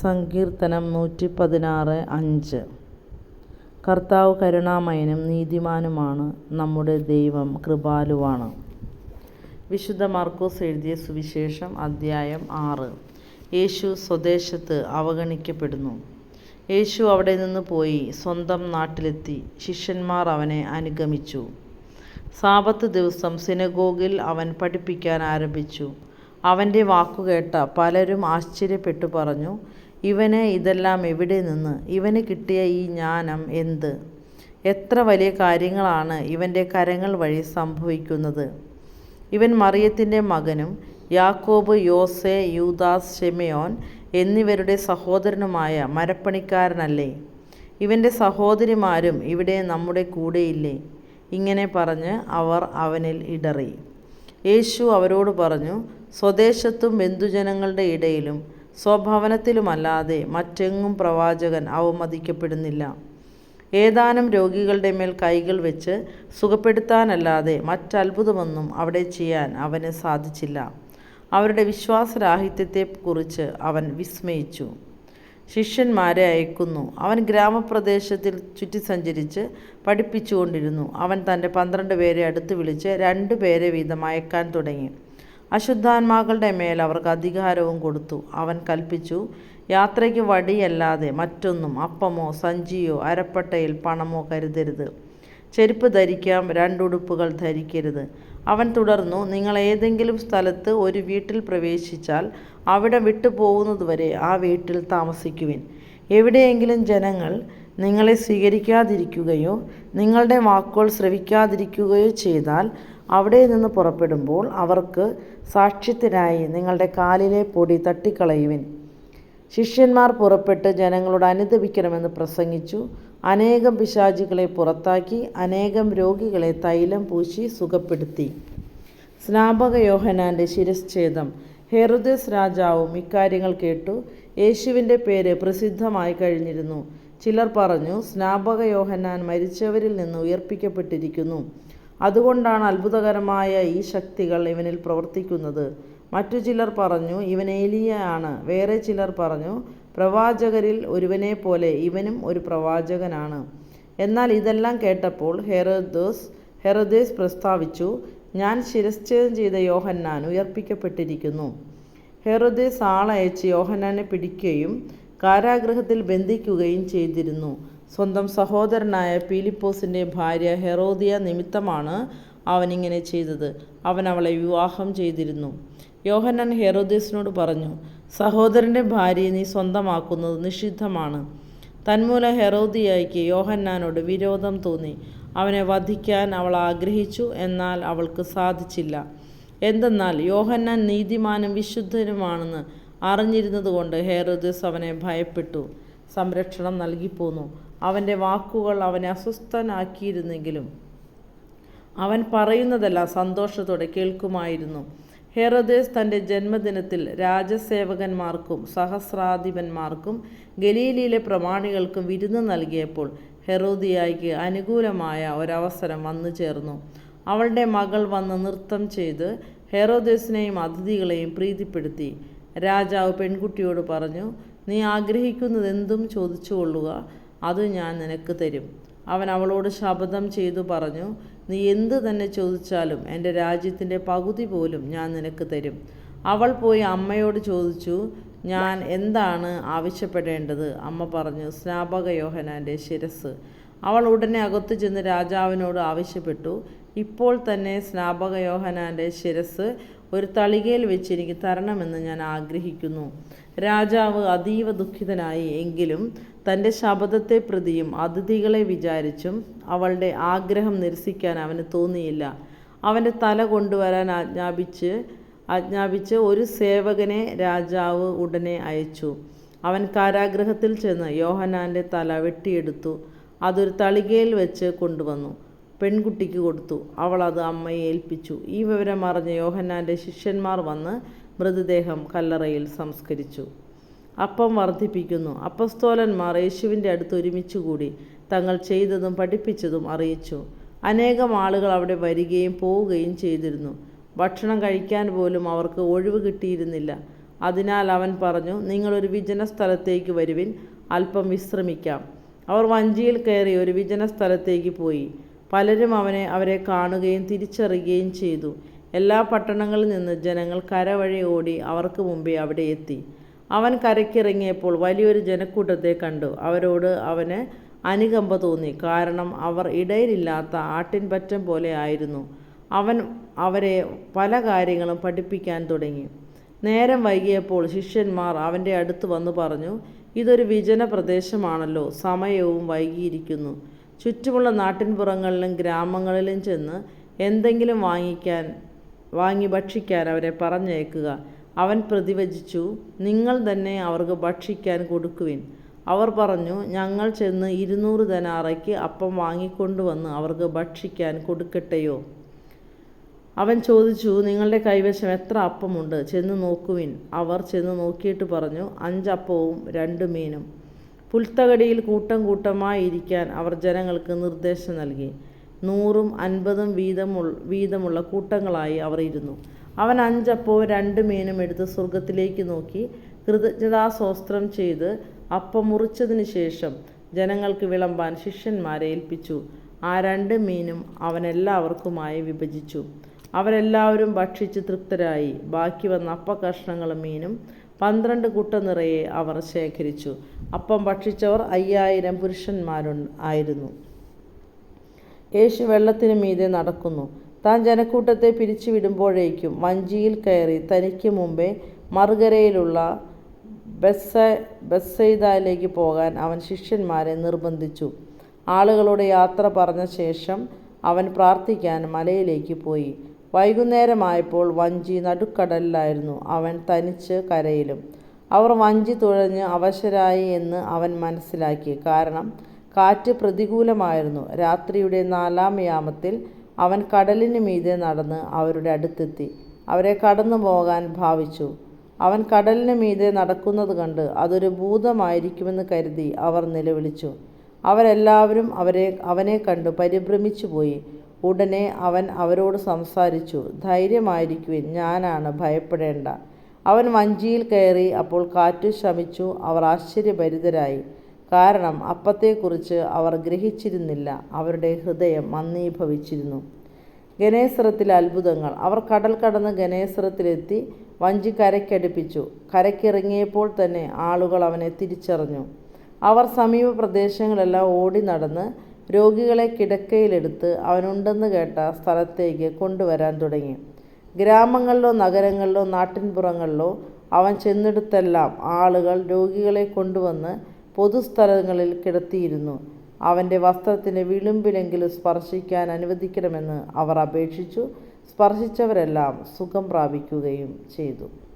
സങ്കീർത്തനം നൂറ്റി പതിനാറ് അഞ്ച്. കർത്താവ് കരുണാമയനും നീതിമാനുമാണ് നമ്മുടെ ദൈവം കൃപാലുവാണ്. വിശുദ്ധ മാർക്കോസ് എഴുതിയ സുവിശേഷം അദ്ധ്യായം ആറ്. യേശു സ്വദേശത്ത് അവഗണിക്കപ്പെടുന്നു. യേശു അവിടെ നിന്ന് പോയി സ്വന്തം നാട്ടിലെത്തി. ശിഷ്യന്മാർ അവനെ അനുഗമിച്ചു. സാപത്ത് ദിവസം സിനഗോഗിൽ അവൻ പഠിപ്പിക്കാൻ ആരംഭിച്ചു. അവന്റെ വാക്കുകേട്ട പലരും ആശ്ചര്യപ്പെട്ടു പറഞ്ഞു ഇവന് ഇതെല്ലാം എവിടെ നിന്ന്? ഇവന് കിട്ടിയ ഈ ജ്ഞാനം എന്ത്? എത്ര വലിയ കാര്യങ്ങളാണ് ഇവന്റെ കരങ്ങൾ വഴി സംഭവിക്കുന്നത്? ഇവൻ മറിയത്തിന്റെ മകനും യാക്കോബ് യോസെ യൂദാസ് ഷെമയോൻ എന്നിവരുടെ സഹോദരനുമായ മരപ്പണിക്കാരനല്ലേ? ഇവന്റെ സഹോദരിമാരും ഇവിടെ നമ്മുടെ കൂടെയില്ലേ? ഇങ്ങനെ പറഞ്ഞ് അവർ അവനിൽ ഇടറി. യേശു അവരോട് പറഞ്ഞു സ്വദേശത്തും ബന്ധുജനങ്ങളുടെ ഇടയിലും സ്വഭവനത്തിലുമല്ലാതെ മറ്റെങ്ങും പ്രവാചകൻ അവമതിക്കപ്പെടുന്നില്ല. ഏതാനും രോഗികളുടെ മേൽ കൈകൾ വെച്ച് സുഖപ്പെടുത്താനല്ലാതെ മറ്റത്ഭുതമൊന്നും അവിടെ ചെയ്യാൻ അവന് സാധിച്ചില്ല. അവരുടെ വിശ്വാസരാഹിത്യത്തെക്കുറിച്ച് അവൻ വിസ്മയിച്ചു. ശിഷ്യന്മാരെ അയക്കുന്നു. അവൻ ഗ്രാമപ്രദേശത്തിൽ ചുറ്റി സഞ്ചരിച്ച് പഠിപ്പിച്ചുകൊണ്ടിരുന്നു. അവൻ തന്റെ പന്ത്രണ്ട് പേരെ അടുത്ത് വിളിച്ച് രണ്ടു പേരെ വീതം അയക്കാൻ തുടങ്ങി. അശുദ്ധാത്മാക്കളുടെ മേൽ അവർക്ക് അധികാരവും കൊടുത്തു. അവൻ കൽപ്പിച്ചു യാത്രയ്ക്ക് വടിയല്ലാതെ മറ്റൊന്നും അപ്പമോ സഞ്ചിയോ അരപ്പട്ടയിൽ പണമോ കരുതരുത്. ചെരുപ്പ് ധരിക്കാം രണ്ടുടുപ്പുകൾ ധരിക്കരുത്. അവൻ തുടർന്നു നിങ്ങൾ ഏതെങ്കിലും സ്ഥലത്ത് ഒരു വീട്ടിൽ പ്രവേശിച്ചാൽ അവിടെ വിട്ടു പോകുന്നതുവരെ ആ വീട്ടിൽ താമസിക്കുവിൻ. എവിടെയെങ്കിലും ജനങ്ങൾ നിങ്ങളെ സ്വീകരിക്കാതിരിക്കുകയോ നിങ്ങളുടെ വാക്കുകൾ ശ്രവിക്കാതിരിക്കുകയോ ചെയ്താൽ അവിടെ നിന്ന് പുറപ്പെടുമ്പോൾ അവർക്ക് സാക്ഷ്യത്തിനായി നിങ്ങളുടെ കാലിലെ പൊടി തട്ടിക്കളയുവിൻ. ശിഷ്യന്മാർ പുറപ്പെട്ട് ജനങ്ങളോട് അനുദപിക്കണമെന്ന് പ്രസംഗിച്ചു. അനേകം പിശാചികളെ പുറത്താക്കി അനേകം രോഗികളെ തൈലം പൂശി സുഖപ്പെടുത്തി. സ്നാപക യോഹനാന്റെ ശിരശ്ഛേദം. ഹെറുദസ് രാജാവും ഇക്കാര്യങ്ങൾ കേട്ടു. യേശുവിന്റെ പേര് പ്രസിദ്ധമായി കഴിഞ്ഞിരുന്നു. ചിലർ പറഞ്ഞു സ്നാപക യോഹന്നാൻ മരിച്ചവരിൽ നിന്ന് ഉയർപ്പിക്കപ്പെട്ടിരിക്കുന്നു. അതുകൊണ്ടാണ് അത്ഭുതകരമായ ഈ ശക്തികൾ ഇവനിൽ പ്രവർത്തിക്കുന്നത്. മറ്റു ചിലർ പറഞ്ഞു ഇവൻ ഏലിയയാണ് വേറെ ചിലർ പറഞ്ഞു പ്രവാചകരിൽ ഒരുവനെ പോലെ ഇവനും ഒരു പ്രവാചകനാണ്. എന്നാൽ ഇതെല്ലാം കേട്ടപ്പോൾ ഹെറോദോസ് ഹെറോദേസ് പ്രസ്താവിച്ചു ഞാൻ ശിരശ്ഛേദം ചെയ്ത യോഹന്നാൻ ഉയർപ്പിക്കപ്പെട്ടിരിക്കുന്നു. ഹെറോദേസ് ആളയച്ച് യോഹന്നാനെ പിടിക്കുകയും കാരാഗ്രഹത്തിൽ ബന്ധിക്കുകയും ചെയ്തിരുന്നു. സ്വന്തം സഹോദരനായ പീലിപ്പോസിന്റെ ഭാര്യ ഹെറോദിയ നിമിത്തമാണ് അവനിങ്ങനെ ചെയ്തത്. അവൻ അവളെ വിവാഹം ചെയ്തിരുന്നു. യോഹന്നൻ ഹെറോദിയസിനോട് പറഞ്ഞു സഹോദരന്റെ ഭാര്യയെ നീ സ്വന്തമാക്കുന്നത് നിഷിദ്ധമാണ്. തന്മൂലം ഹെറോദിയായിക്ക് യോഹന്നാനോട് വിരോധം തോന്നി. അവനെ വധിക്കാൻ അവൾ ആഗ്രഹിച്ചു എന്നാൽ അവൾക്ക് സാധിച്ചില്ല. എന്തെന്നാൽ യോഹന്നാൻ നീതിമാനും വിശുദ്ധനുമാണെന്ന് അറിഞ്ഞിരുന്നതുകൊണ്ട് ഹെറോദസ് അവനെ ഭയപ്പെട്ടു. സംരക്ഷണം നൽകിപ്പോന്നു അവന്റെ വാക്കുകൾ അവനെ അസ്വസ്ഥനാക്കിയിരുന്നെങ്കിലും. അവൻ പറയുന്നതെല്ലാം സന്തോഷത്തോടെ കേൾക്കുമായിരുന്നു. ഹെറദേസ് തന്റെ ജന്മദിനത്തിൽ രാജസേവകന്മാർക്കും സഹസ്രാധിപന്മാർക്കും ഗലീലിയിലെ പ്രമാണികൾക്കും വിരുന്ന് നൽകിയപ്പോൾ ഹെറോദിയായിക്ക് അനുകൂലമായ ഒരവസരം വന്നു ചേർന്നു. അവളുടെ മകൾ വന്ന് നൃത്തം ചെയ്ത് ഹെറോദേസിനെയും അതിഥികളെയും പ്രീതിപ്പെടുത്തി. രാജാവ് പെൺകുട്ടിയോട് പറഞ്ഞു നീ ആഗ്രഹിക്കുന്നതെന്തും ചോദിച്ചു കൊള്ളുക അത് ഞാൻ നിനക്ക് തരും. അവൻ അവളോട് ശപഥം ചെയ്തു പറഞ്ഞു നീ എന്ത് തന്നെ ചോദിച്ചാലും എന്റെ രാജ്യത്തിന്റെ പകുതി പോലും ഞാൻ നിനക്ക് തരും. അവൾ പോയി അമ്മയോട് ചോദിച്ചു ഞാൻ എന്താണ് ആവശ്യപ്പെടേണ്ടത്? അമ്മ പറഞ്ഞു സ്നാപക യോഹനാന്റെ ശിരസ് അവൾ ഉടനെ അകത്തു ചെന്ന് രാജാവിനോട് ആവശ്യപ്പെട്ടു ഇപ്പോൾ തന്നെ സ്നാപക യോഹനാന്റെ ശിരസ് ഒരു തളികയിൽ വെച്ച് എനിക്ക് തരണമെന്ന് ഞാൻ ആഗ്രഹിക്കുന്നു. രാജാവ് അതീവ ദുഃഖിതനായി എങ്കിലും തന്റെ ശബദത്തെ പ്രതിയും അതിഥികളെ വിചാരിച്ചും അവളുടെ ആഗ്രഹം നിരസിക്കാൻ അവന് തോന്നിയില്ല. അവന്റെ തല കൊണ്ടുവരാൻ ആജ്ഞാപിച്ച് ആജ്ഞാപിച്ച് ഒരു സേവകനെ രാജാവ് ഉടനെ അയച്ചു. അവൻ കാരാഗ്രഹത്തിൽ ചെന്ന് യോഹനാന്റെ തല വെട്ടിയെടുത്തു. അതൊരു തളികയിൽ വെച്ച് കൊണ്ടുവന്നു. പെൺകുട്ടിക്ക് കൊടുത്തു. അവൾ അത് അമ്മയെ ഏൽപ്പിച്ചു. ഈ വിവരം അറിഞ്ഞ യോഹന്നാന്റെ ശിഷ്യന്മാർ വന്ന് മൃതദേഹം കല്ലറയിൽ സംസ്കരിച്ചു. അപ്പം വർദ്ധിപ്പിക്കുന്നു. അപ്പസ്തോലന്മാർ യേശുവിന്റെ അടുത്ത് ഒരുമിച്ച് കൂടി തങ്ങൾ ചെയ്തതും പഠിപ്പിച്ചതും അറിയിച്ചു. അനേകം ആളുകൾ അവിടെ വരികയും പോവുകയും ചെയ്തിരുന്നു. ഭക്ഷണം കഴിക്കാൻ പോലും അവർക്ക് ഒഴിവ് കിട്ടിയിരുന്നില്ല. അതിനാൽ അവൻ പറഞ്ഞു നിങ്ങളൊരു വിജന സ്ഥലത്തേക്ക് വരുവിൻ അല്പം വിശ്രമിക്കാം. അവർ വഞ്ചിയിൽ കയറി ഒരു വിജന സ്ഥലത്തേക്ക് പോയി. പലരും അവനെ അവരെ കാണുകയും തിരിച്ചറിയുകയും ചെയ്തു. എല്ലാ പട്ടണങ്ങളിൽ നിന്ന് ജനങ്ങൾ കരവഴി ഓടി അവർക്ക് മുമ്പേ അവിടെ എത്തി. അവൻ കരയ്ക്കിറങ്ങിയപ്പോൾ വലിയൊരു ജനക്കൂട്ടത്തെ കണ്ടു. അവരോട് അവന് അനുകമ്പ തോന്നി. കാരണം അവർ ഇടയിലില്ലാത്ത ആട്ടിൻപറ്റം പോലെ ആയിരുന്നു. അവൻ അവരെ പല കാര്യങ്ങളും പഠിപ്പിക്കാൻ തുടങ്ങി. നേരം വൈകിയപ്പോൾ ശിഷ്യന്മാർ അവന്റെ അടുത്ത് വന്ന് പറഞ്ഞു ഇതൊരു വിജന പ്രദേശമാണല്ലോ. സമയവും വൈകിയിരിക്കുന്നു. ചുറ്റുമുള്ള നാട്ടിൻപുറങ്ങളിലും ഗ്രാമങ്ങളിലും ചെന്ന് എന്തെങ്കിലും വാങ്ങിക്കാൻ വാങ്ങി ഭക്ഷിക്കാൻ അവരെ പറഞ്ഞയക്കുക. അവൻ പ്രതിവചിച്ചു നിങ്ങൾ തന്നെ അവർക്ക് ഭക്ഷിക്കാൻ കൊടുക്കുവിൻ. അവർ പറഞ്ഞു ഞങ്ങൾ ചെന്ന് ഇരുന്നൂറ് ധനാറയ്ക്ക് അപ്പം വാങ്ങിക്കൊണ്ടുവന്ന് അവർക്ക് ഭക്ഷിക്കാൻ കൊടുക്കട്ടെയോ? അവൻ ചോദിച്ചു നിങ്ങളുടെ കൈവശം എത്ര അപ്പമുണ്ട്? ചെന്ന് നോക്കുവിൻ. അവർ ചെന്ന് നോക്കിയിട്ട് പറഞ്ഞു അഞ്ചപ്പവും രണ്ട് മീനും. പുൽത്തകടിയിൽ കൂട്ടം കൂട്ടമായി ഇരിക്കാൻ അവർ ജനങ്ങൾക്ക് നിർദ്ദേശം നൽകി. നൂറും അൻപതും വീതമുള്ള വീതമുള്ള കൂട്ടങ്ങളായി അവർ ഇരുന്നു. അവൻ അഞ്ചപ്പവും രണ്ട് മീനും എടുത്ത് സ്വർഗത്തിലേക്ക് നോക്കി. കൃതജ്ഞതാസോസ്ത്രം ചെയ്ത് അപ്പം മുറിച്ചതിന് ശേഷം ജനങ്ങൾക്ക് വിളമ്പാൻ ശിഷ്യന്മാരെ ഏൽപ്പിച്ചു. ആ രണ്ട് മീനും അവൻ എല്ലാവർക്കുമായി വിഭജിച്ചു. അവരെല്ലാവരും ഭക്ഷിച്ച് തൃപ്തരായി. ബാക്കി വന്ന അപ്പക്കഷ്ണങ്ങളും മീനും പന്ത്രണ്ട് കുട്ട നിറയെ അവർ ശേഖരിച്ചു. അപ്പം ഭക്ഷിച്ചവർ അയ്യായിരം പുരുഷന്മാരു ആയിരുന്നു. യേശു വെള്ളത്തിന് മീതെ നടക്കുന്നു. താൻ ജനക്കൂട്ടത്തെ പിരിച്ചുവിടുമ്പോഴേക്കും വഞ്ചിയിൽ കയറി തനിക്ക് മുമ്പേ മറുകരയിലുള്ള ബെസ്സ ബെസ്സയിദയിലേക്ക് പോകാൻ അവൻ ശിഷ്യന്മാരെ നിർബന്ധിച്ചു. ആളുകളുടെ യാത്ര പറഞ്ഞ ശേഷം അവൻ പ്രാർത്ഥിക്കാൻ മലയിലേക്ക് പോയി. വൈകുന്നേരമായപ്പോൾ വഞ്ചി നടുക്കടലിലായിരുന്നു അവൻ തനിച്ച് കരയിലും. അവർ വഞ്ചി തുഴഞ്ഞ് അവശരായി എന്ന് അവൻ മനസ്സിലാക്കി. കാരണം കാറ്റ് പ്രതികൂലമായിരുന്നു. രാത്രിയുടെ നാലാം യാമത്തിൽ അവൻ കടലിന് മീതെ നടന്ന് അവരുടെ അടുത്തെത്തി. അവരെ കടന്നു പോകാൻ ഭാവിച്ചു. അവൻ കടലിന് മീതെ നടക്കുന്നത് കണ്ട് അതൊരു ഭൂതമായിരിക്കുമെന്ന് കരുതി അവർ നിലവിളിച്ചു. അവരെല്ലാവരും അവരെ അവനെ കണ്ട് പരിഭ്രമിച്ചു പോയി ഉടനെ അവൻ അവരോട് സംസാരിച്ചു ധൈര്യമായിരിക്കുവിൻ ഞാനാണ് ഭയപ്പെടേണ്ട. അവൻ വഞ്ചിയിൽ കയറി അപ്പോൾ കാറ്റ് ശമിച്ചു അവർ ആശ്ചര്യഭരിതരായി. കാരണം അപ്പത്തെക്കുറിച്ച് അവർ ഗ്രഹിച്ചിരുന്നില്ല. അവരുടെ ഹൃദയം മന്ദീഭവിച്ചിരുന്നു. ഗണേശ്വരത്തിലെ അത്ഭുതങ്ങൾ. അവർ കടൽ കടന്ന് ഗണേശ്വരത്തിലെത്തി വഞ്ചി കരയ്ക്കടുപ്പിച്ചു. കരയ്ക്കിറങ്ങിയപ്പോൾ തന്നെ ആളുകൾ അവനെ തിരിച്ചറിഞ്ഞു. അവർ സമീപ പ്രദേശങ്ങളെല്ലാം ഓടി നടന്ന് രോഗികളെ കിടക്കയിലെടുത്ത് അവനുണ്ടെന്ന് കേട്ട സ്ഥലത്തേക്ക് കൊണ്ടുവരാൻ തുടങ്ങി. ഗ്രാമങ്ങളിലോ നഗരങ്ങളിലോ നാട്ടിൻപുറങ്ങളിലോ അവൻ ചെന്നിടത്തെല്ലാം ആളുകൾ രോഗികളെ കൊണ്ടുവന്ന് പൊതുസ്ഥലങ്ങളിൽ കിടത്തിയിരുന്നു. അവന്റെ വസ്ത്രത്തിന്റെ വിളുമ്പിലെങ്കിലും സ്പർശിക്കാൻ അനുവദിക്കണമെന്ന് അവർ അപേക്ഷിച്ചു. സ്പർശിച്ചവരെല്ലാം സുഖം പ്രാപിക്കുകയും ചെയ്തു.